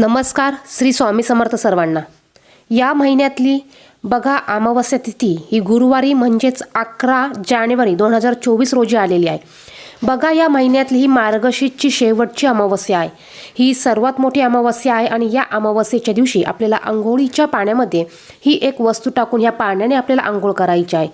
नमस्कार श्री स्वामी समर्थ सर्वांना. या महिन्यातली बघा अमावस्या तिथी ही गुरुवारी म्हणजेच अकरा जानेवारी दोन हजार चोवीस रोजी आलेली आहे. बघा या महिन्यातली ही मार्गशीर्षची शेवटची अमावस्या आहे. ही सर्वात मोठी अमावस्या आहे आणि या अमावस्येच्या दिवशी आपल्याला आंघोळीच्या पाण्यामध्ये ही एक वस्तू टाकून या पाण्याने आपल्याला आंघोळ करायची आहे.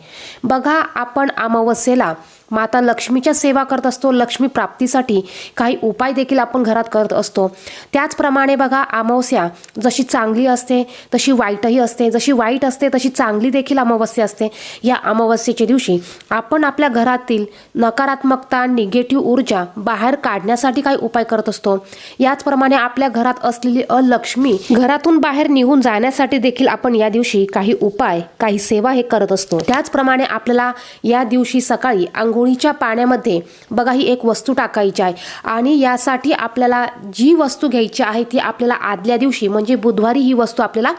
बघा आपण अमावस्येला माता लक्ष्मीच्या सेवा करत असतो लक्ष्मी प्राप्तीसाठी काही उपाय देखील आपण घरात करत असतो. त्याचप्रमाणे बघा अमावस्या जशी चांगली असते तशी वाईटही असते. जशी वाईट असते तशी चांगली देखील अमावस्या असते. या अमावस्येच्या दिवशी आपण आपल्या घरातील नकारात्मकता निगेटिव्ह ऊर्जा बाहेर काढण्यासाठी काही उपाय करत असतो. याचप्रमाणे आपल्या घरात असलेली अलक्ष्मी घरातून बाहेर निघून जाण्यासाठी देखील आपण या दिवशी काही उपाय काही सेवा हे करत असतो. त्याचप्रमाणे आपल्याला या दिवशी सकाळी आंघोळीच्या पाण्यामध्ये बघा ही एक वस्तू टाकायची आहे आणि यासाठी आपल्याला जी वस्तू घ्यायची आहे ती आपल्याला आदल्या दिवशी म्हणजे बुधवारी ही वस्तू आपल्याला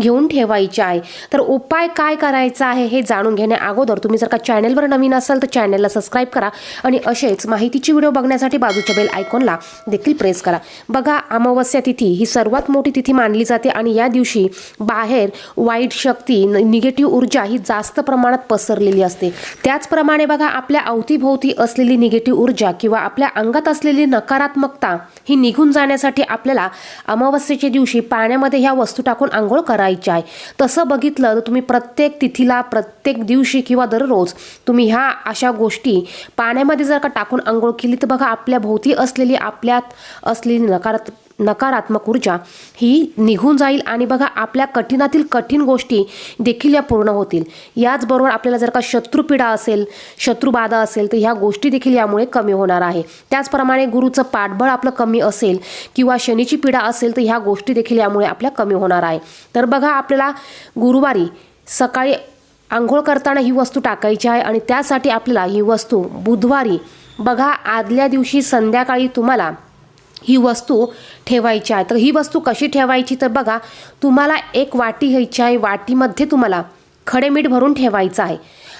घेऊन ठेवायची आहे. तर उपाय काय करायचा आहे हे जाणून घेण्या अगोदर तुम्ही जर का चॅनलवर नवीन असाल तर चॅनलला सबस्क्राईब करा आणि असेच माहितीची व्हिडिओ बघण्यासाठी बाजूच्या बेल आयकॉनला देखील प्रेस करा. बघा अमावस्या तिथी ही सर्वात मोठी तिथी मानली जाते आणि या दिवशी बाहेर वाईट शक्ती निगेटिव्ह ऊर्जा ही जास्त प्रमाणात पसरलेली असते. त्याचप्रमाणे बघा आपल्या अवतीभोवती असलेली निगेटिव्ह ऊर्जा किंवा आपल्या अंगात असलेली नकारात्मकता ही निघून जाण्यासाठी आपल्याला अमावस्येच्या दिवशी पाण्यामध्ये ह्या वस्तू टाकून आंघोळ करा. करायची आहे. तसं बघितलं तर तुम्ही प्रत्येक तिथीला प्रत्येक दिवशी किंवा दररोज तुम्ही ह्या अशा गोष्टी पाण्यामध्ये जर का टाकून आंघोळ केली तर बघा आपल्या भोवती असलेली आपल्यात असलेली नकारात्मक नकारात्मक ऊर्जा ही निघून जाईल आणि बघा आपल्या कठीणातील कठीण गोष्टी देखील या पूर्ण होतील. याचबरोबर आपल्याला जर का शत्रुपीडा असेल शत्रुबाधा असेल तर ह्या गोष्टी देखील यामुळे कमी होणार आहे. त्याचप्रमाणे गुरुचं पाठबळ आपलं कमी असेल किंवा शनीची पीडा असेल तर ह्या गोष्टी देखील यामुळे आपल्या कमी होणार आहे. तर बघा आपल्याला गुरुवारी सकाळी आंघोळ करताना ही वस्तू टाकायची आहे आणि त्यासाठी आपल्याला ही वस्तू बुधवारी बघा आदल्या दिवशी संध्याकाळी तुम्हाला ही वस्तू ठेवायची आहे. तर ही वस्तू कशी ठेवायची? तर बघा तुम्हाला एक वाटी घ्यायची आहे. वाटीमध्ये तुम्हाला खडे मीठ भरून ठेवायचं आहे.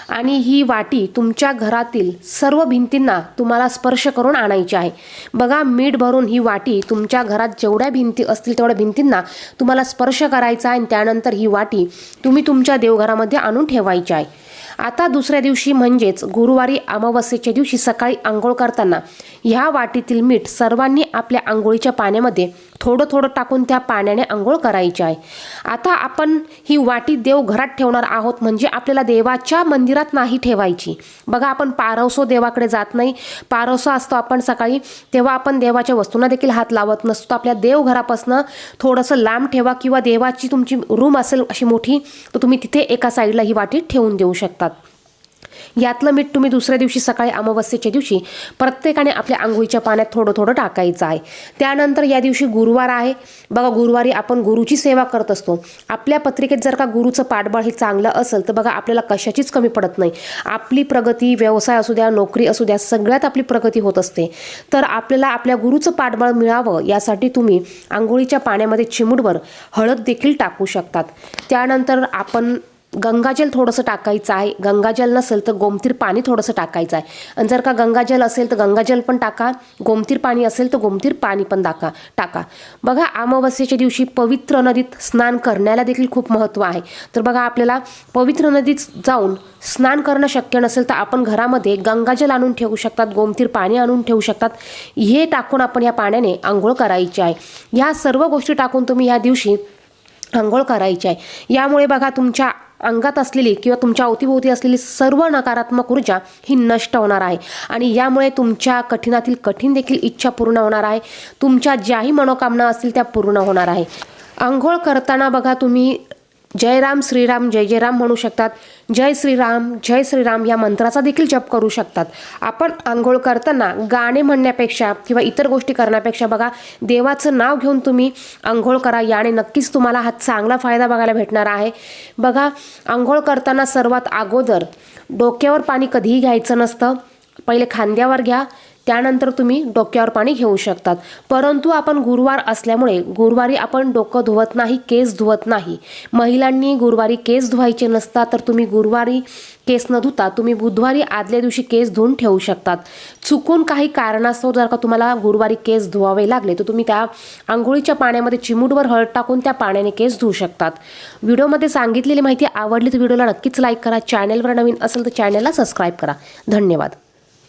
आणि ही वाटी तुमच्या घरातील सर्व भिंतींना तुम्हाला स्पर्श करून आणायची आहे. बघा मीठ भरून ही वाटी तुमच्या घरात जेवढ्या भिंती असतील तेवढ्या भिंतींना तुम्हाला स्पर्श करायचा आहे आणि त्यानंतर ही वाटी तुम्ही तुमच्या देवघरामध्ये आणून ठेवायची आहे. आता दुसऱ्या दिवशी म्हणजेच गुरुवारी अमावस्येच्या दिवशी सकाळी आंघोळ करताना ह्या वाटीतील मीठ सर्वांनी आपल्या आंघोळीच्या पाण्यामध्ये थोडं थोडं टाकून त्या पाण्याने आंघोळ करायची आहे. आता आपण ही वाटी देव घरात ठेवणार आहोत म्हणजे आपल्याला देवाच्या मंदिरात नाही ठेवायची. बघा आपण पारवसो देवाकडे जात नाही. पारवसो असतो आपण सकाळी तेव्हा आपण देवाच्या वस्तूंना देखील हात लावत नसतो. आपल्या देवघरापासनं थोडंसं लांब ठेवा किंवा देवाची तुमची रूम असेल अशी मोठी तर तुम्ही तिथे एका साईडला ही वाटी ठेवून देऊ शकतात. यातलं मीठ तुम्ही दुसऱ्या दिवशी सकाळी अमावस्येच्या दिवशी प्रत्येकाने आपल्या आंघोळीच्या पाण्यात थोडं थोडं टाकायचं आहे. त्यानंतर या दिवशी गुरुवार आहे. बघा गुरुवारी आपण गुरुची सेवा करत असतो. आपल्या पत्रिकेत जर का गुरुचं पाठबळ हे चांगलं असेल तर बघा आपल्याला कशाचीच कमी पडत नाही. आपली प्रगती व्यवसाय असू द्या नोकरी असू द्या सगळ्यात आपली प्रगती होत असते. तर आपल्याला आपल्या गुरुचं पाठबळ मिळावं यासाठी तुम्ही आंघोळीच्या पाण्यामध्ये चिमूटभर हळद देखील टाकू शकतात. त्यानंतर आपण गंगाजल थोडंसं टाकायचं आहे. गंगाजल नसेल तर गोमतीर पाणी थोडंसं टाकायचं आहे. आणि जर का गंगाजल असेल तर गंगाजल पण टाका. गोमतीर पाणी असेल तर गोमतीर पाणी पण टाका टाका. बघा अमावस्येच्या दिवशी पवित्र नदीत स्नान करण्याला देखील खूप महत्त्व आहे. तर बघा आपल्याला पवित्र नदीत जाऊन स्नान करणं शक्य नसेल तर आपण घरामध्ये गंगाजल आणून ठेवू शकतात गोमतीर पाणी आणून ठेवू शकतात. हे टाकून आपण या पाण्याने आंघोळ करायची आहे. ह्या सर्व गोष्टी टाकून तुम्ही ह्या दिवशी आंघोळ करायची आहे. यामुळे बघा तुमच्या अंगात असलेली किंवा तुमच्या अवतीभोवती असलेली सर्व नकारात्मक ऊर्जा ही नष्ट होणार आहे. आणि यामुळे तुमच्या कठीणातील कठीण देखील इच्छा पूर्ण होणार आहे. तुमच्या ज्याही मनोकामना असतील त्या पूर्ण होणार आहे. आंघोळ करताना बघा तुम्ही जय राम श्रीराम जय जय राम म्हणू शकतात. जय श्रीराम जय श्रीराम या मंत्राचा देखील जप करू शकतात. आपण आंघोळ करताना गाणे म्हणण्यापेक्षा किंवा इतर गोष्टी करण्यापेक्षा बघा देवाचं नाव घेऊन तुम्ही आंघोळ करा. याने नक्कीच तुम्हाला हा चांगला फायदा बघायला भेटणार आहे. बघा आंघोळ करताना सर्वात अगोदर डोक्यावर पाणी कधीही घ्यायचं नसतं. पहिले खांद्यावर घ्या. त्यानंतर तुम्ही डोक्यावर पाणी घेऊ शकतात. परंतु आपण गुरुवार असल्यामुळे गुरुवारी आपण डोकं धुवत नाही केस धुवत नाही. महिलांनी गुरुवारी केस धुवायचे नसतात तर तुम्ही गुरुवारी केस न धुता तुम्ही बुधवारी आदल्या दिवशी केस धुवून ठेवू शकतात. चुकून काही कारणास्तव जर का तुम्हाला गुरुवारी केस धुवावे लागले तर तुम्ही त्या आंघोळीच्या पाण्यामध्ये चिमूटवर हळद टाकून त्या पाण्याने केस धुवू शकतात. व्हिडिओमध्ये सांगितलेली माहिती आवडली तर व्हिडिओला नक्कीच लाईक करा. चॅनलवर नवीन असेल तर चॅनलला सबस्क्राईब करा. धन्यवाद.